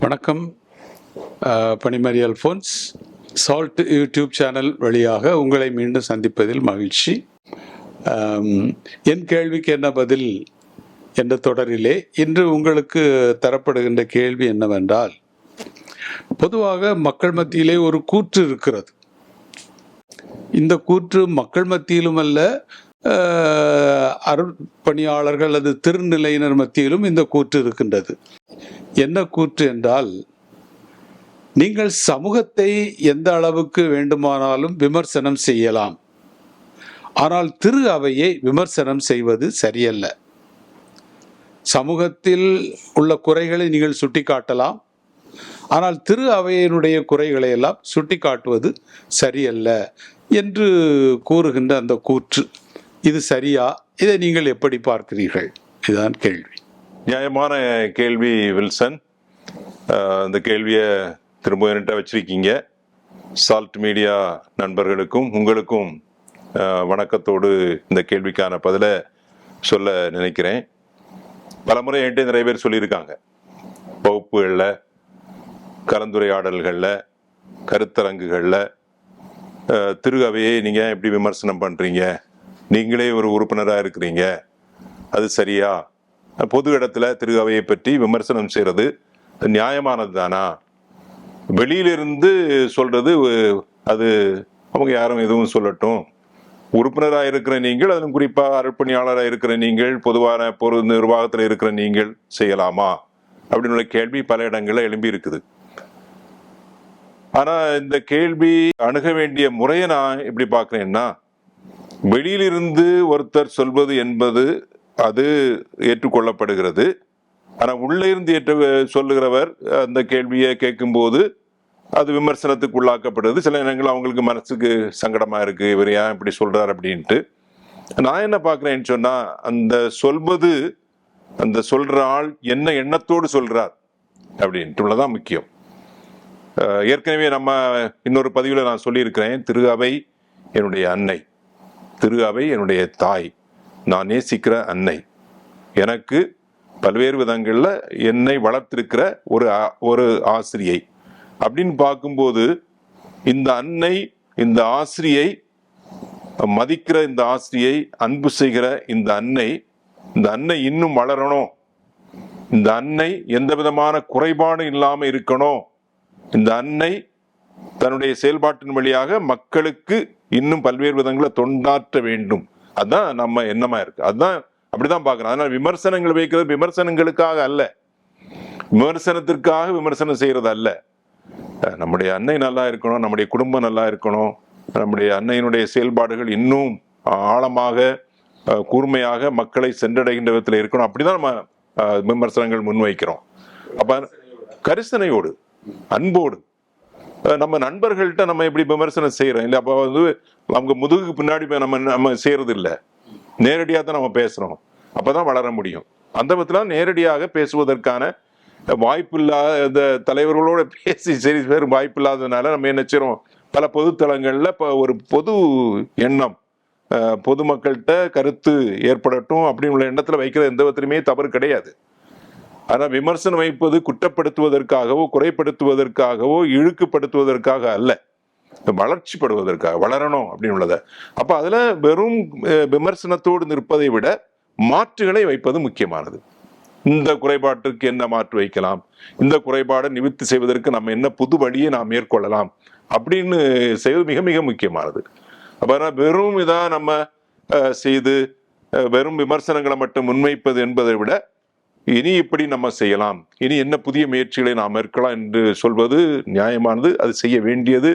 வணக்கம். அஹ், பனிமரி சால்ட் யூடியூப் சேனல் வழியாக உங்களை மீண்டும் சந்திப்பதில் மகிழ்ச்சி. என் கேள்விக்கு என்ன பதில் என்ற தொடரிலே இன்று உங்களுக்கு தரப்படுகின்ற கேள்வி என்னவென்றால் பொதுவாக மக்கள் மத்தியிலே ஒரு கூற்று இருக்கிறது. இந்த கூற்று மக்கள் மத்தியிலும் அல்ல அருட்பணியாளர்கள் அல்லது திருநிலையினர் மத்தியிலும் இந்த கூற்று இருக்கின்றது. என்ன கூற்று என்றால் நீங்கள் சமூகத்தை எந்த அளவுக்கு வேண்டுமானாலும் விமர்சனம் செய்யலாம். ஆனால் திரு அவையை விமர்சனம் செய்வது சரியல்ல. சமூகத்தில் உள்ள குறைகளை நீங்கள் சுட்டிக்காட்டலாம். ஆனால் திரு அவையினுடைய குறைகளை எல்லாம் சுட்டிக்காட்டுவது சரியல்ல என்று கூறுகின்ற அந்த கூற்று. இது சரியா? இதை நீங்கள் எப்படி பார்க்கிறீர்கள்? இதுதான் கேள்வி. நியாயமான கேள்வி வில்சன். இந்த கேள்வியை திரும்ப என்கிட்ட வச்சிருக்கீங்க. சால்ட் மீடியா நண்பர்களுக்கும் உங்களுக்கும் வணக்கத்தோடு இந்த கேள்விக்கான பதிலை சொல்ல நினைக்கிறேன். பலமுறை என்கிட்ட நிறைய பேர் சொல்லியிருக்காங்க. வகுப்புகளில் கலந்துரையாடல்களில் கருத்தரங்குகளில் திருகவையை நீங்கள் எப்படி விமர்சனம் பண்ணுறீங்க நீங்களே ஒரு உறுப்பினராக இருக்கிறீங்க. அது சரியா? பொது இடத்துல திரு அவையை பற்றி விமர்சனம் செய்யறது நியாயமானது தானா வெளியிலிருந்து சொல்றது அது அவங்க யாரும் எதுவும் சொல்லட்டும். உறுப்பினராக இருக்கிற நீங்கள் அதிலும் குறிப்பாக அர்ப்பணியாளராக இருக்கிற நீங்கள் பொதுவான பொது நிர்வாகத்தில் இருக்கிற நீங்கள் செய்யலாமா? அப்படின்னு உள்ள கேள்வி பல இடங்களில் எழும்பி இருக்குது. ஆனால் இந்த கேள்வி அணுக வேண்டிய முறையை நான் எப்படி பார்க்குறேன்னா வெளியிலிருந்து ஒருத்தர் சொல்வது என்பது அது ஏற்றுக்கொள்ளப்படுகிறது. ஆனால் உள்ளே இருந்து ஏற்று சொல்லுகிறவர் அந்த கேள்வியை கேட்கும்போது அது விமர்சனத்துக்கு உள்ளாக்கப்படுது சில நேரங்கள் அவங்களுக்கு மனசுக்கு சங்கடமாக இருக்குது இவர் ஏன் இப்படி சொல்கிறார் அப்படின்ட்டு. நான் என்ன பார்க்குறேன்னு சொன்னால் அந்த சொல்வது அந்த சொல்கிற ஆள் என்ன எண்ணத்தோடு சொல்கிறார் அப்படின்ட்டு தான் முக்கியம். ஏற்கனவே நம்ம இன்னொரு பதிவில் நான் சொல்லியிருக்கிறேன் திரு அவை என்னுடைய அன்னை திரு அவை என்னுடைய தாய். நான் நேசிக்கிற அன்னை. எனக்கு பல்வேறு விதங்களில் என்னை வளர்த்திருக்கிற ஒரு ஆ- ஒரு ஆசிரியை. அப்படின்னு பார்க்கும்போது இந்த அன்னை இந்த ஆசிரியை மதிக்கிற இந்த ஆசிரியை அன்பு செய்கிற இந்த அன்னை இந்த அன்னை இன்னும் வளரணும். இந்த அன்னை எந்த விதமான குறைபாடும் இல்லாமல் இருக்கணும். இந்த அன்னை தன்னுடைய செயல்பாட்டின் வழியாக மக்களுக்கு இன்னும் பல்வேறு விதங்களை தொண்டாற்ற வேண்டும். அதுதான் நம்ம எண்ணமா இருக்கு. அதுதான் அப்படிதான் பார்க்கணும். அதனால விமர்சனங்கள் வைக்கிறது விமர்சனங்களுக்காக அல்ல. விமர்சனத்திற்காக விமர்சனம் செய்யறது அல்ல. நம்முடைய அன்னை நல்லா இருக்கணும் நம்முடைய குடும்பம் நல்லா இருக்கணும் நம்முடைய அன்னையினுடைய செயல்பாடுகள் இன்னும் ஆழமாக கூர்மையாக மக்களை சென்றடைகின்ற விதத்தில் இருக்கணும். அப்படிதான் நம்ம விமர்சனங்கள் முன்வைக்கிறோம். அப்ப கரிசனையோடு அன்போடு நம்ம நண்பர்கள்ட்ட நம்ம எப்படி விமர்சனம் செய்கிறோம் இல்லை அப்போ வந்து அவங்க முதுகுக்கு பின்னாடி நம்ம நம்ம செய்கிறது இல்லை. நேரடியாக தான் நம்ம பேசணும் அப்போ தான் வளர முடியும். அந்த விதத்தில் நேரடியாக பேசுவதற்கான வாய்ப்பில்லாத தலைவர்களோட பேசி சரி பேர் வாய்ப்பில்லாததுனால நம்ம என்ன செய்கிறோம் பல பொதுத்தலங்களில் இப்போ ஒரு பொது எண்ணம். பொதுமக்கள்கிட்ட கருத்து ஏற்படட்டும் அப்படின்னு உள்ள எண்ணத்தில் வைக்கிற எந்த விதத்துலையுமே தவறு கிடையாது. ஆனால் விமர்சனம் வைப்பது குற்றப்படுத்துவதற்காகவோ குறைப்படுத்துவதற்காகவோ இழுக்குப்படுத்துவதற்காக அல்ல. வளர்ச்சிப்படுவதற்காக வளரணும் அப்படின்னு உள்ளத அப்போ அதில் வெறும் விமர்சனத்தோடு நிற்பதை விட மாற்றுகளை வைப்பது முக்கியமானது. இந்த குறைபாட்டிற்கு என்ன மாற்று வைக்கலாம்? இந்த குறைபாடை நிவர்த்தி செய்வதற்கு நம்ம என்ன புது வழியை நாம் மேற்கொள்ளலாம்? அப்படின்னு செய்வது மிக மிக முக்கியமானது. அப்போ வெறும் இதாக நம்ம செய்து வெறும் விமர்சனங்களை மட்டும் முன்வைப்பது என்பதை விட இனி இப்படி நம்ம செய்யலாம். இனி என்ன புதிய முயற்சிகளை நாம் மேற்கலாம் என்று சொல்வது நியாயமானது. அது செய்ய வேண்டியது.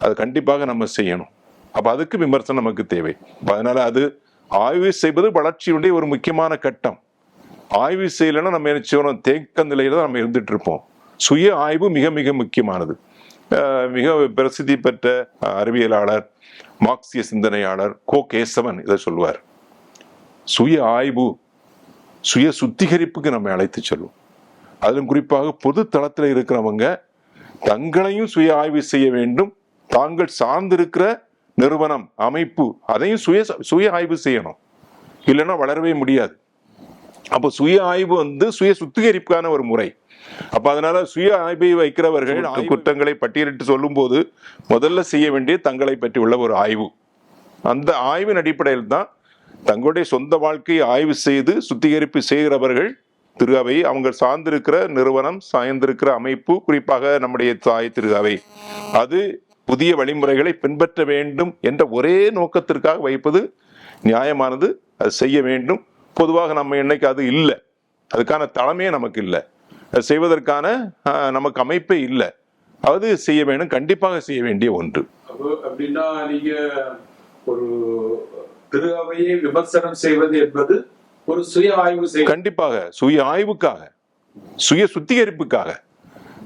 அது கண்டிப்பாக நம்ம செய்யணும். அப்போ அதுக்கு விமர்சனம் நமக்கு தேவை. அதனால் அதனால அது ஆய்வு செய்வது வளர்ச்சியுடைய ஒரு முக்கியமான கட்டம். ஆய்வு செய்யலைன்னா நம்ம என்ன செய்யணும்? தேக்க நிலையில தான் நம்ம இருந்துட்டு இருப்போம். சுய ஆய்வு மிக மிக முக்கியமானது. மிக பிரசித்தி பெற்ற அறிவியலாளர் மார்க்சிய சிந்தனையாளர் கோ கேசவன் இதை சொல்லுவார். சுய ஆய்வு சுய சுத்திகரிப்புக்கு நம்ம அழைத்து செல்லும் அதிலும் குறிப்பாக பொது தளத்தில் இருக்கிறவங்க தங்களையும் சுய ஆய்வு செய்ய வேண்டும். தாங்கள் சார்ந்திருக்கிற நிறுவனம் அமைப்பு அதையும் சுய சுய ஆய்வு செய்யணும். இல்லைன்னா வளரவே முடியாது. அப்போ சுய ஆய்வு வந்து சுய சுத்திகரிப்புக்கான ஒரு முறை. அப்ப அதனால சுய ஆய்வை வைக்கிறவர்கள் குற்றங்களை பட்டியலிட்டு சொல்லும்போது முதல்ல செய்ய வேண்டிய தங்களை பற்றி உள்ள ஒரு ஆய்வு. அந்த ஆய்வின் அடிப்படையில் தான் தங்களுடைய சொந்த வாழ்க்கையை ஆய்வு செய்து சுத்திகரிப்பு செய்கிறவர்கள் திரு அவை அவங்க சார்ந்திருக்கிற நிறுவனம் சாய்ந்திருக்கிற அமைப்பு குறிப்பாக நம்முடைய தாய் திரு அவை அது புதிய வழிமுறைகளை பின்பற்ற வேண்டும் என்ற ஒரே நோக்கத்திற்காக வைப்பது நியாயமானது. அது செய்ய வேண்டும். பொதுவாக நம்ம இன்னைக்கு அது இல்லை. அதுக்கான தலைமையே நமக்கு இல்லை. அது செய்வதற்கான நமக்கு அமைப்பே இல்லை. அது செய்ய வேண்டும். கண்டிப்பாக செய்ய வேண்டிய ஒன்று. அப்படின்னா நீங்க ஒரு திரு அவையை விமர்சனம் செய்வது என்பது ஒரு சுய ஆய்வு கண்டிப்பாக சுய ஆய்வுக்காக சுய சுத்திகரிப்புக்காக.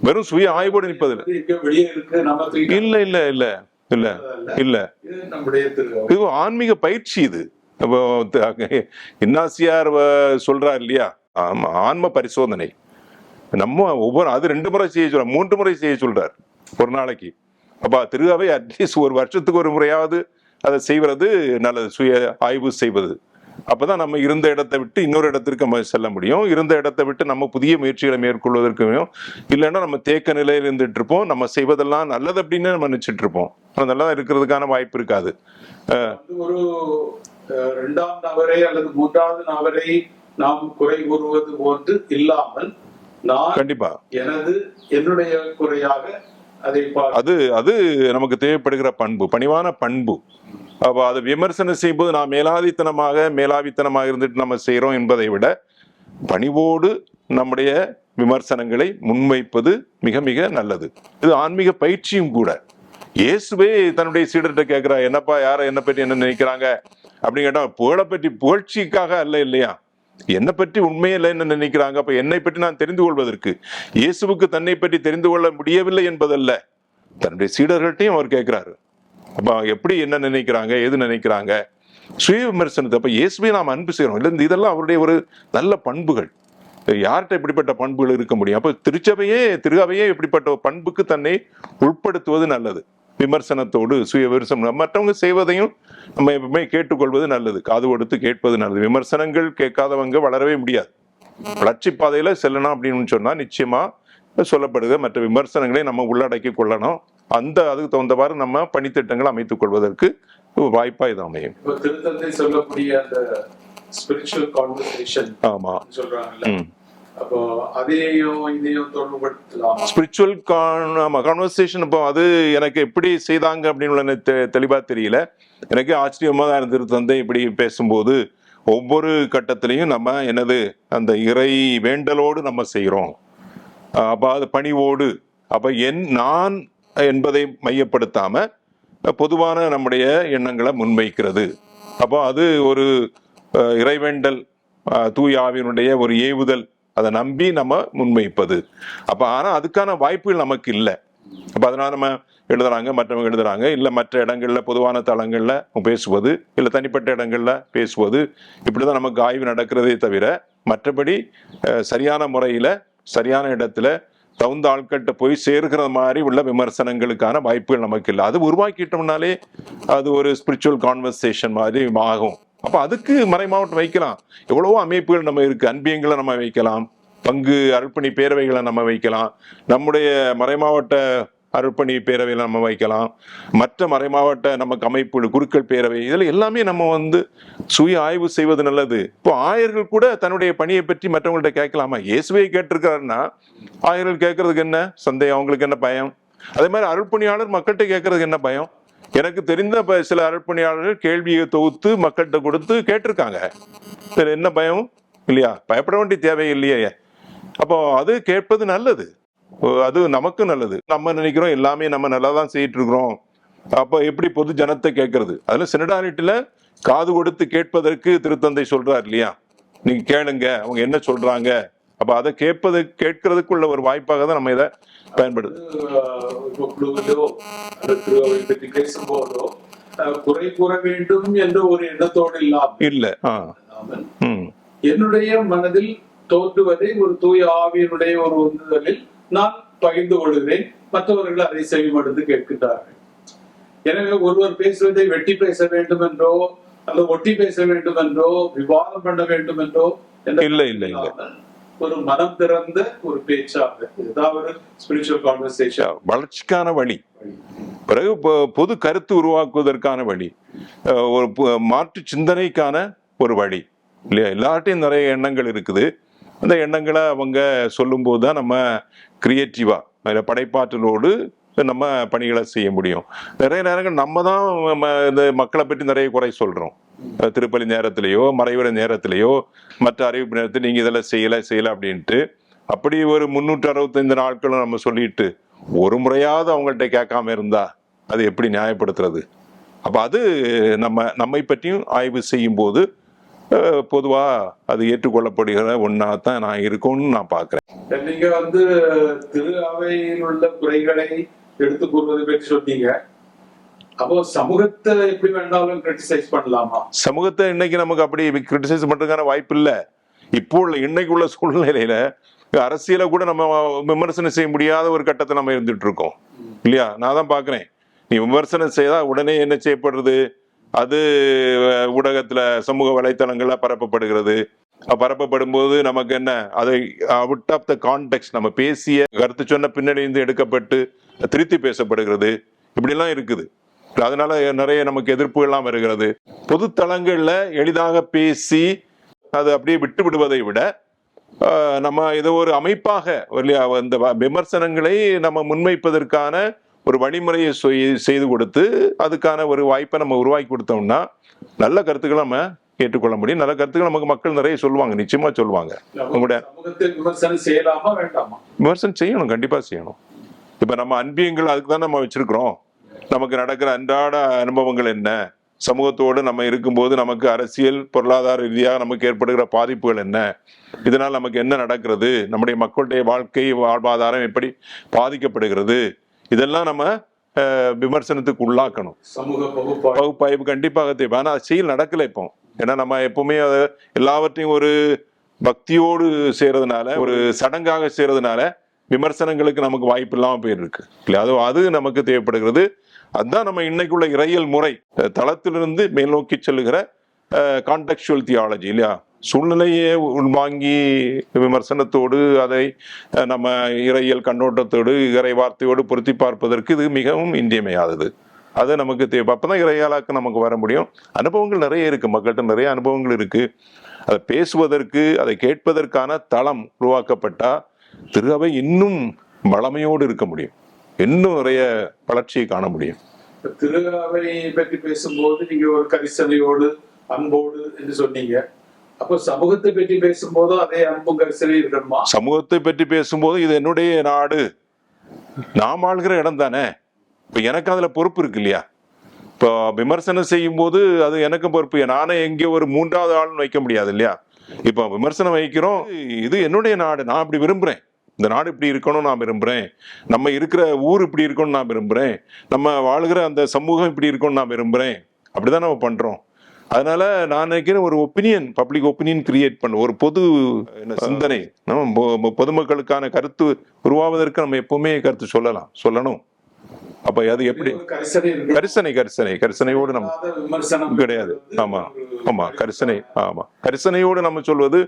வெறும் சுய ஆய்வோடு நிற்பதில்லை. வெளியே இருக்கு இல்ல இல்ல இல்ல இல்ல இல்ல. இது ஆன்மீக பயிற்சி இது. இன்னாசியார் சொல்றார் இல்லையா? ஆமா, ஆன்ம பரிசோதனை. நம்ம ஒவ்வொரு அது ரெண்டு முறை செய்ய சொல்ற மூன்று முறை செய்ய சொல்றார் ஒரு நாளைக்கு. அப்ப திருவாவை அட்லீஸ்ட் ஒரு வருஷத்துக்கு ஒரு முறையாவது அதை செய்வது நல்லது சுய ஆய்வு செய்வது. அப்பதான் நம்ம இருந்த இடத்தை விட்டு இன்னொரு இடத்திற்கு நம்ம செல்ல முடியும். இருந்த இடத்தை விட்டு நம்ம புதிய முயற்சிகளை மேற்கொள்வதற்கு முடியும் இல்லைன்னா நம்ம தேக்க நிலையில் இருந்துட்டு இருப்போம். நம்ம செய்வதெல்லாம் நல்லது அப்படின்னு நம்ம நினைச்சிட்டு இருப்போம். அது நல்லா இருக்கிறதுக்கான வாய்ப்பு இருக்காது. ஒரு இரண்டாம் நபரை அல்லது மூன்றாவது நபரை நாம் குறை கூறுவது போன்று இல்லாமல் நான் கண்டிப்பா. எனது என்னுடைய குறையாக அது அது நமக்கு தேவைப்படுகிற பண்பு பணிவான பண்பு. அப்போ அதை விமர்சனம் செய்யும்போது நான் மேலாதித்தனமாக மேலாவித்தனமாக இருந்துட்டு நம்ம செய்கிறோம் என்பதை விட பணிவோடு நம்முடைய விமர்சனங்களை முன்வைப்பது மிக மிக நல்லது. இது ஆன்மீக பயிற்சியும் கூட. இயேசுவே தன்னுடைய சீடர்கிட்ட கேட்கிறா என்னப்பா யாரை என்ன பற்றி என்ன நினைக்கிறாங்க? அப்படின்னு கேட்டால் புகழை பற்றி புகழ்ச்சிக்காக அல்ல இல்லையா? என்னை பற்றி உண்மையில்லை என்ன நினைக்கிறாங்க? அப்ப என்னை பற்றி நான் தெரிந்து கொள்வதற்கு இயேசுவுக்கு தன்னை பற்றி தெரிந்து கொள்ள முடியவில்லை என்பதல்ல. தன்னுடைய சீடர்கள்ட்டையும் அவர் கேட்கிறாரு. அப்ப எப்படி என்ன நினைக்கிறாங்க? எது நினைக்கிறாங்க? சுய விமர்சனத்தை அப்ப இயேசுவை நாம் அன்பு செய்யறோம் இல்லை இந்த இதெல்லாம் அவருடைய ஒரு நல்ல பண்புகள். யார்கிட்ட இப்படிப்பட்ட பண்புகள் இருக்க முடியும்? அப்ப திருச்சபையே திருகாவையே இப்படிப்பட்ட பண்புக்கு தன்னை உட்படுத்துவது நல்லது. விமர்சனத்தோடு சுய விமர்சனம். மற்றவங்க செய்வதையும் நம்ம எப்பவுமே கேட்டுக்கொள்வது நல்லது. காது கொடுத்து கேட்பது நல்லது. விமர்சனங்கள் கேட்காதவங்க வளரவே முடியாது. வளர்ச்சி பாதையில செல்லணும் அப்படின்னு சொன்னா நிச்சயமா சொல்லப்படுது. மற்ற விமர்சனங்களை நம்ம உள்ளடக்கி கொள்ளணும். அந்த அதுக்கு தகுந்தவாறு நம்ம பணித்திட்டங்களை அமைத்துக் கொள்வதற்கு ஒரு வாய்ப்பா இது அமையும். சொல்லக்கூடிய அந்த ஸ்பிரிச்சுவல் கான்வர்சேஷன் அப்போ அதையும் இதையும் தொடர்புபடுத்தலாம். ஸ்பிரிச்சுவல் கான்வர்சேஷன் இப்போ அது எனக்கு எப்படி செய்தாங்க அப்படின்னு தெளிவாக தெ- தெரியல. எனக்கு ஆச்சரியமாக தான் இருந்தது. தந்தை இப்படி பேசும்போது ஒவ்வொரு கட்டத்திலையும் நம்ம என்னது அந்த இறை வேண்டலோடு நம்ம செய்கிறோம் அப்போ அது பணிவோடு. அப்போ என் நான் என்பதை மையப்படுத்தாம பொதுவான நம்முடைய எண்ணங்களை முன்வைக்கிறது. அப்போ அது ஒரு இறைவேண்டல் தூயாவினுடைய ஒரு ஏவுதல். அதை நம்பி நம்ம முன்வைப்பது. அப்போ ஆனால் அதுக்கான வாய்ப்புகள் நமக்கு இல்லை. அப்போ அதனால் நம்ம எழுதுறாங்க மற்றவங்க எழுதுறாங்க. இல்லை மற்ற இடங்களில் பொதுவான தளங்களில் பேசுவது இல்லை தனிப்பட்ட இடங்களில் பேசுவது. இப்படி தான் நமக்கு ஆய்வு நடக்கிறதே தவிர மற்றபடி சரியான முறையில் சரியான இடத்துல தகுந்த ஆட்கள்கிட்ட போய் சேர்கிற மாதிரி உள்ள விமர்சனங்களுக்கான வாய்ப்புகள் நமக்கு இல்லை. அது உருவாக்கிட்டோம்னாலே அது ஒரு ஸ்பிரிச்சுவல் கான்வர்சேஷன் மாதிரி ஆகும். அப்போ அதுக்கு மறைமாவட்டம் வைக்கலாம். எவ்வளவோ அமைப்புகள் நம்ம இருக்கு. அன்பியங்களை நம்ம வைக்கலாம். பங்கு அர்ப்பணி பேரவைகளை நம்ம வைக்கலாம். நம்முடைய மறைமாவட்ட அர்ப்பணி பேரவையில் நம்ம வைக்கலாம். மற்ற மறைமாவட்ட நமக்கு அமைப்புகள் குருக்கள் பேரவை இதில் எல்லாமே நம்ம வந்து சுய ஆய்வு செய்வது நல்லது. இப்போ ஆயர்கள் கூட தன்னுடைய பணியை பற்றி மற்றவங்கள்ட்ட கேட்கலாமா? இயேசுவை கேட்டிருக்காருன்னா ஆயர்கள் கேட்கறதுக்கு என்ன? சந்தேகம். அவங்களுக்கு என்ன பயம்? அதே மாதிரி அருள்பணியாளர் மக்கள்கிட்ட கேட்கறதுக்கு என்ன பயம்? எனக்கு தெரிந்த ப- சில அர்ப்பணியாளர்கள் கேள்வியை தொகுத்து மக்கள்கிட்ட கொடுத்து கேட்டிருக்காங்க. சரி என்ன பயம்? இல்லையா? பயப்பட வேண்டிய தேவை இல்லையே. அப்போ அது கேட்பது நல்லது. அது நமக்கு நல்லது. நம்ம நினைக்கிறோம் எல்லாமே நம்ம நல்லா தான் செய்யிட்டு இருக்கிறோம் அப்போ எப்படி பொது ஜனத்தை கேட்கறது? அதுல சினடாலிட்டில காது கொடுத்து கேட்பதற்கு திருத்தந்தை சொல்றார் இல்லையா? நீங்க கேளுங்க. அவங்க என்ன சொல்றாங்க? அப்ப அதை கேட்பது கேட்கறதுக்குள்ள ஒரு வாய்ப்பாக தான் நம்ம இதை பயன்படுது. பற்றி பேசும்போதோ குறை கூற வேண்டும் என்ற ஒரு எண்ணத்தோடு இல்லாமல் இல்ல என்னுடைய மனதில் தோன்றுவதை ஒரு தூய ஆவியினுடைய ஒரு உந்துதலில் நான் பகிர்ந்து கொள்கிறேன். மற்றவர்கள் அதை செவிமடுத்து கேட்கின்றார்கள். எனவே ஒருவர் பேசுவதை வெட்டி பேச வேண்டும் என்றோ அல்லது ஒட்டி பேச வேண்டும் என்றோ விவாதம் பண்ண வேண்டும் என்றோ என்ற இல்ல, இல்ல, இல்ல. ஒரு மனம் திறந்த ஒரு பேச்சாக ஏதாவது ஒரு ஸ்பிரிச்சுவல் கான்வர்சேஷன் வளர்ச்சிக்கான வழி. பிறகு பொது கருத்து உருவாக்குவதற்கான வழி. ஒரு மாற்று சிந்தனைக்கான ஒரு வழி. இல்லையா? எல்லார்ட்டையும் நிறைய எண்ணங்கள் இருக்குது. அந்த எண்ணங்களை அவங்க சொல்லும்போது தான் நம்ம கிரியேட்டிவாக அதில் படைப்பாற்றலோடு நம்ம பணிகளை செய்ய முடியும். நிறைய நேரங்கள் நம்ம தான் இந்த மக்களை பற்றி நிறைய குறை சொல்கிறோம் திருப்பலி நேரத்திலேயோ மறைவுரை நேரத்திலேயோ மற்ற அறிவிப்பு நேரத்தில் நீங்கள் இதெல்லாம் செய்யலை செய்யலை அப்படின்ட்டு அப்படி ஒரு முன்னூற்றி அறுபத்தைந்து நாட்களும் நம்ம சொல்லிட்டு ஒரு முறையாவது அவங்கள்ட்ட கேட்காம இருந்தா அது எப்படி நியாயப்படுத்துறது? அப்போ அது நம்ம நம்மை பற்றியும் ஆய்வு செய்யும்போது பொதுவாக அது ஏற்றுக்கொள்ளப்படுகிற ஒன்றா தான் நான் இருக்கும்னு நான் பார்க்குறேன் நீங்கள் வந்து திரு அவையில் உள்ள குறைகளை எடுத்து பற்றி சொன்னீங்க. அப்போ சமூகத்தை எப்படி கிரிட்டிசைஸ் பண்ணலாமா? சமூகத்தை இன்னைக்கு நமக்கு அப்படி கிரிட்டிசைஸ் பண்றதுக்கான வாய்ப்பு இல்லை. இப்போ உள்ள இன்னைக்கு உள்ள சூழ்நிலையில அரசியலை கூட நம்ம விமர்சனம் செய்ய முடியாத ஒரு கட்டத்தை நம்ம இருந்துட்டு இருக்கோம் இல்லையா? நான் தான் பாக்குறேன். நீ விமர்சனம் செய்தா உடனே என்ன செய்யப்படுறது? அது ஊடகத்துல சமூக வலைத்தளங்கள்ல பரப்பப்படுகிறது. பரப்பப்படும் போது நமக்கு என்ன? அதை அவுட் ஆஃப் த கான்டெக்ட் நம்ம பேசிய கருத்து சொன்ன பின்னணி எடுக்கப்பட்டு திருத்தி பேசப்படுகிறது. இப்படிலாம் இருக்குது. அதனால நிறைய நமக்கு எதிர்ப்புகள்லாம் வருகிறது. பொது தளங்கள்ல எளிதாக பேசி அது அப்படியே விட்டு விடுவதை விட நம்ம இதை ஒரு அமைப்பாக இல்லையா அந்த வ- விமர்சனங்களை நம்ம முன்வைப்பதற்கான ஒரு வழிமுறையை செய்- செய்து கொடுத்து அதுக்கான ஒரு வாய்ப்பை நம்ம உருவாக்கி கொடுத்தோம்னா நல்ல கருத்துக்களை நம்ம ஏற்றுக்கொள்ள முடியும். நல்ல கருத்துக்கள் நமக்கு மக்கள் நிறைய சொல்லுவாங்க. நிச்சயமா சொல்லுவாங்க. விமர்சனம் செய்யலாமா வேண்டாமா? விமர்சனம் செய்யணும். கண்டிப்பா செய்யணும். இப்ப நம்ம அன்பியங்கள் அதுக்கு தான் நம்ம வச்சிருக்கிறோம். நமக்கு நடக்கிற அன்றாட அனுபவங்கள் என்ன? சமூகத்தோடு நம்ம இருக்கும்போது நமக்கு அரசியல் பொருளாதார ரீதியாக நமக்கு ஏற்படுகிற பாதிப்புகள் என்ன? இதனால் நமக்கு என்ன நடக்கிறது? நம்முடைய மக்களுடைய வாழ்க்கை வாழ்வாதாரம் எப்படி பாதிக்கப்படுகிறது? இதெல்லாம் நம்ம விமர்சனத்துக்கு உள்ளாக்கணும். சமூக பகுப்பாய்வு. கண்டிப்பாக தேவை. ஆனால் அது செயல் நடக்கலை இப்போ. ஏன்னா நம்ம எப்பவுமே அதை எல்லாவற்றையும் ஒரு பக்தியோடு செய்யறதுனால ஒரு சடங்காக செய்யறதுனால விமர்சனங்களுக்கு நமக்கு வாய்ப்பு இல்லாமல் போயிருக்கு. இல்லையா? அது அது நமக்கு தேவைப்படுகிறது. அதுதான் நம்ம இன்னைக்குள்ள இறையல் முறை. தளத்திலிருந்து மேல் நோக்கி செல்லுகிற கான்டெக்சுவல் தியாலஜி இல்லையா? சூழ்நிலையை உள்வாங்கி விமர்சனத்தோடு அதை நம்ம இறையியல் கண்ணோட்டத்தோடு இறை வார்த்தையோடு பொருத்தி பார்ப்பதற்கு இது மிகவும் இன்றியமையாதது. அது நமக்கு தேவை. அப்போ தான் இறையாளாக்க நமக்கு வர முடியும். அனுபவங்கள் நிறைய இருக்குது மக்கள்கிட்ட நிறைய அனுபவங்கள் இருக்குது அதை பேசுவதற்கு அதை கேட்பதற்கான தளம் உருவாக்கப்பட்டால் திரு அவை இன்னும் வளமையோடு இருக்க முடியும். இன்னும் நிறைய வளர்ச்சியை காண முடியும். திரு அவை பற்றி பேசும்போது நீங்க ஒரு கரிசனையோடு அன்போடு என்று சொன்னீங்க. அப்போ சமூகத்தை பற்றி பேசும்போது அதே அன்பும் கரிசனை இருக்கணுமா? சமூகத்தை பற்றி பேசும்போது இது என்னுடைய நாடு. நாம் ஆள்கிற இடம் தானே. இப்போ எனக்கு அதுல பொறுப்பு இருக்கு இல்லையா? இப்போ விமர்சனம் செய்யும் போது அது எனக்கு பொறுப்பு. நானே எங்கே ஒரு மூன்றாவது ஆள்னு வைக்க முடியாது இல்லையா? இப்போ விமர்சனம் வைக்கிறோம் இது என்னுடைய நாடு நான் அப்படி விரும்புகிறேன் இந்த நாடு இப்படி இருக்கணும் நான் விரும்புகிறேன் நம்ம இருக்கிற ஊர் இப்படி இருக்கணும்னு நான் விரும்புகிறேன் நம்ம வாழ்கிற அந்த சமூகம் இப்படி இருக்கணும்னு நான் விரும்புறேன். அப்படிதான் நம்ம பண்ணுறோம் அதனால நான் நினைக்கிறேன் ஒரு ஒப்பீனியன் பப்ளிக் ஒப்பீனியன் கிரியேட் பண்ண ஒரு பொது என்ன, சிந்தனை. நம்ம பொ- பொதுமக்களுக்கான கருத்து உருவாவதற்கு நம்ம எப்பவுமே கருத்து சொல்லலாம் சொல்லணும். அப்ப அது எப்படி? கரிசனை. கரிசனை கரிசனை. கரிசனையோடு நம்ம கிடையாது. ஆமா ஆமா கரிசனை ஆமா. கரிசனையோடு நம்ம சொல்வது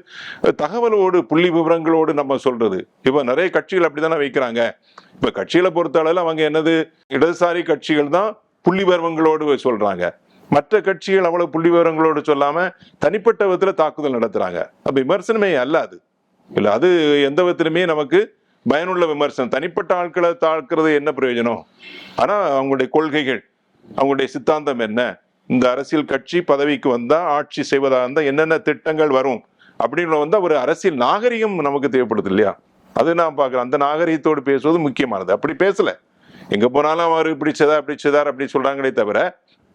தகவலோடு புள்ளி விவரங்களோடு நம்ம சொல்றது. இப்ப நிறைய கட்சிகள் அப்படித்தானே வைக்கிறாங்க. இப்ப கட்சிகளை பொறுத்த அளவில் அவங்க என்னது? இடதுசாரி கட்சிகள் தான் புள்ளி விவரங்களோடு சொல்றாங்க. மற்ற கட்சிகள் அவ்வளவு புள்ளி விவரங்களோடு சொல்லாம தனிப்பட்ட விதத்துல தாக்குதல் நடத்துறாங்க. அப்ப விமர்சனமே அல்ல அது. இல்ல அது எந்த விதத்திலுமே நமக்கு பயனுள்ள விமர்சனம். தனிப்பட்ட ஆட்களை தாக்குறது என்ன பிரயோஜனம்? ஆனால் அவங்களுடைய கொள்கைகள் அவங்களுடைய சித்தாந்தம் என்ன? இந்த அரசியல் கட்சி பதவிக்கு வந்தால் ஆட்சி செய்வதாக இருந்தால் என்னென்ன திட்டங்கள் வரும்? அப்படின்னு வந்தால் ஒரு அரசியல் நாகரிகம் நமக்கு தேவைப்படுது இல்லையா? அது நான் பார்க்குறேன். அந்த நாகரிகத்தோடு பேசுவது முக்கியமானது. அப்படி பேசலை. எங்கே போனாலும் அவர் இப்படி செய்தார் அப்படி செய்தார் அப்படி சொல்கிறாங்களே தவிர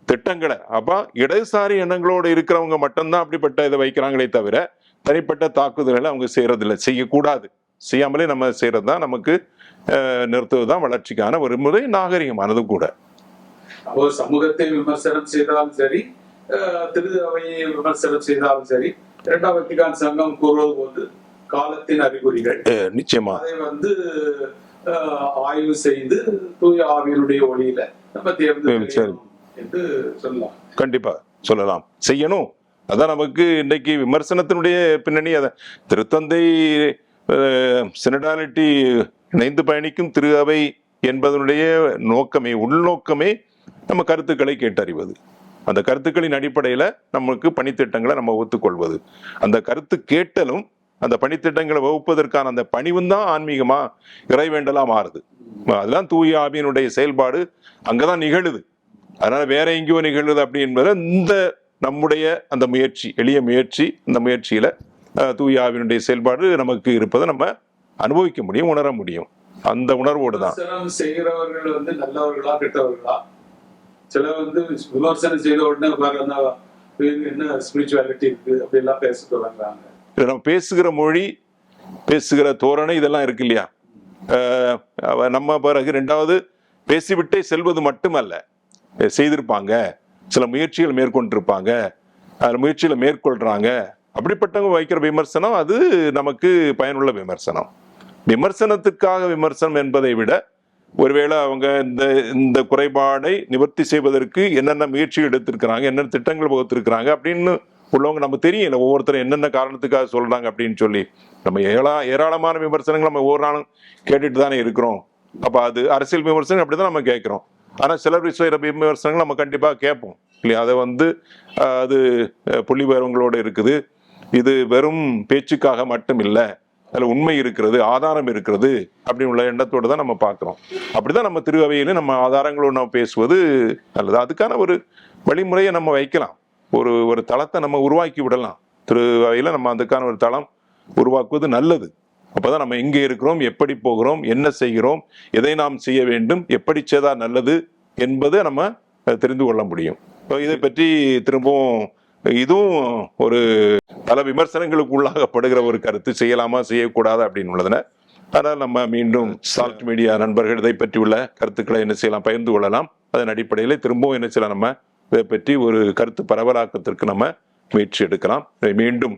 திட்டங்களை அப்போ இடதுசாரி எண்ணங்களோடு இருக்கிறவங்க மட்டும்தான் அப்படிப்பட்ட இதை வைக்கிறாங்களே தவிர தனிப்பட்ட தாக்குதல்களை அவங்க செய்கிறதில்ல செய்யக்கூடாது. செய்யாமலே நம்ம செய்யறது தான் நமக்கு நிறுத்துவது தான் வளர்ச்சிக்கான ஒரு முறை நாகரிகமானது கூட. அப்போ சமூகத்தை விமர்சனம் செய்தாலும் சரி அஹ், திரு அவையை விமர்சனம் செய்தாலும் சரி இரண்டாம் வத்திகான் சங்கம் கூறுவது போது காலத்தின் அறிகுறிகள். நிச்சயமா. அதை வந்து ஆய்வு செய்து தூய ஆவியனுடைய ஒளியில நம்ம தேர்ந்து என்று சொல்லலாம். கண்டிப்பா சொல்லலாம். செய்யணும். அதான் நமக்கு இன்னைக்கு விமர்சனத்தினுடைய பின்னணி அதை திருத்தந்தை சினடாலிட்டி இணைந்து பயணிக்கும் திரு அவை என்பதனுடைய நோக்கமே உள்நோக்கமே நம்ம கருத்துக்களை கேட்டறிவது. அந்த கருத்துக்களின் அடிப்படையில் நமக்கு பணித்திட்டங்களை நம்ம ஒத்துக்கொள்வது. அந்த கருத்து கேட்டலும் அந்த பணித்திட்டங்களை வகுப்பதற்கான அந்த பணிவும் தான் ஆன்மீகமா இறைவேண்டலா மாறுது. அதெல்லாம் தூய ஆவியினுடைய செயல்பாடு. அங்கதான் நிகழுது. அதனால வேற எங்கேயோ நிகழுது அப்படி என்பது இந்த நம்முடைய அந்த முயற்சி எளிய முயற்சி இந்த முயற்சியில அஹ், தூய ஆவியினுடைய செயல்பாடு நமக்கு இருப்பதை நம்ம அனுபவிக்க முடியும் உணர முடியும். அந்த உணர்வோடு தான். செய்கிறவர்கள் வந்து நல்லவர்களா கெட்டவர்களா? சிலர் வந்து விமர்சனம் செய்த உடனே என்ன ஸ்பிரிச்சுவாலிட்டி இருக்கு? அப்படி எல்லாம் பேச தொடங்குறாங்க நம்ம பேசுகிற மொழி பேசுகிற தோரணை இதெல்லாம் இருக்கு இல்லையா? நம்ம பிறகு ரெண்டாவது பேசிவிட்டே செல்வது மட்டுமல்ல. செய்திருப்பாங்க. சில முயற்சிகள் மேற்கொண்டிருப்பாங்க. அதில் முயற்சிகளை மேற்கொள்றாங்க. அப்படிப்பட்டவங்க வைக்கிற விமர்சனம் அது நமக்கு பயனுள்ள விமர்சனம். விமர்சனத்துக்காக விமர்சனம் என்பதை விட ஒருவேளை அவங்க இந்த இந்த குறைபாடை நிவர்த்தி செய்வதற்கு என்னென்ன முயற்சி எடுத்திருக்கிறாங்க என்னென்ன திட்டங்கள் வகுத்திருக்கிறாங்க அப்படின்னு உள்ளவங்க நம்ம தெரியல. ஒவ்வொருத்தரும் என்னென்ன காரணத்துக்காக சொல்றாங்க அப்படின்னு சொல்லி. நம்ம ஏழா ஏராளமான விமர்சனங்கள் நம்ம ஒவ்வொரு நாளும் கேட்டுட்டு தானே இருக்கிறோம். அப்போ அது அரசியல் விமர்சனம் அப்படிதான் நம்ம கேட்குறோம். ஆனால் சிலர் செய்கிற விமர்சனங்கள் நம்ம கண்டிப்பாக கேட்போம். இல்லையா? அதை வந்து அது புள்ளி விவரங்களோடு இருக்குது. இது வெறும் பேச்சுக்காக மட்டும் இல்லை அதில் உண்மை இருக்கிறது ஆதாரம் இருக்கிறது அப்படின்னு உள்ள எண்ணத்தோடு தான் நம்ம பார்க்குறோம். அப்படி தான் நம்ம திருவையில் நம்ம ஆதாரங்களோடு நம்ம பேசுவது நல்லது. அதுக்கான ஒரு வழிமுறையை நம்ம வைக்கலாம். ஒரு ஒரு தளத்தை நம்ம உருவாக்கி விடலாம். திருவையில் நம்ம அதுக்கான ஒரு தளம் உருவாக்குவது நல்லது. அப்போ தான் நம்ம எங்கே இருக்கிறோம் எப்படி போகிறோம் என்ன செய்கிறோம் எதை நாம் செய்ய வேண்டும் எப்படி செய்தால் நல்லது என்பதை நம்ம தெரிந்து கொள்ள முடியும். இப்போ இதை பற்றி திரும்பவும் இதுவும் ஒரு பல விமர்சனங்களுக்கு உள்ளாகப்படுகிற ஒரு கருத்து செய்யலாமா செய்யக்கூடாது அப்படின்னு உள்ளதுன. அதனால் நம்ம மீண்டும் சால்ட் மீடியா நண்பர்கள் இதை பற்றி உள்ள கருத்துக்களை என்ன செய்யலாம் பகிர்ந்து கொள்ளலாம். அதன் அடிப்படையில் திரும்பவும் என்ன செய்யலாம் நம்ம இதை பற்றி ஒரு கருத்து பரவலாக்கத்திற்கு நம்ம முயற்சி எடுக்கலாம். இதை மீண்டும்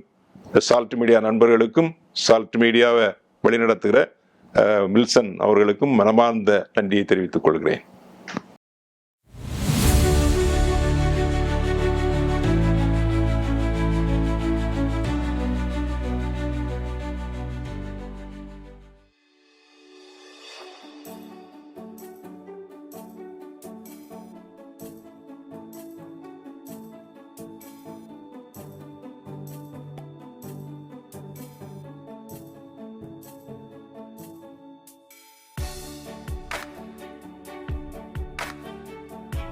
சால்ட் மீடியா நண்பர்களுக்கும் சால்ட் மீடியாவை வழிநடத்துகிற மில்சன் அவர்களுக்கும் மனமார்ந்த நன்றியை தெரிவித்துக் கொள்கிறேன்.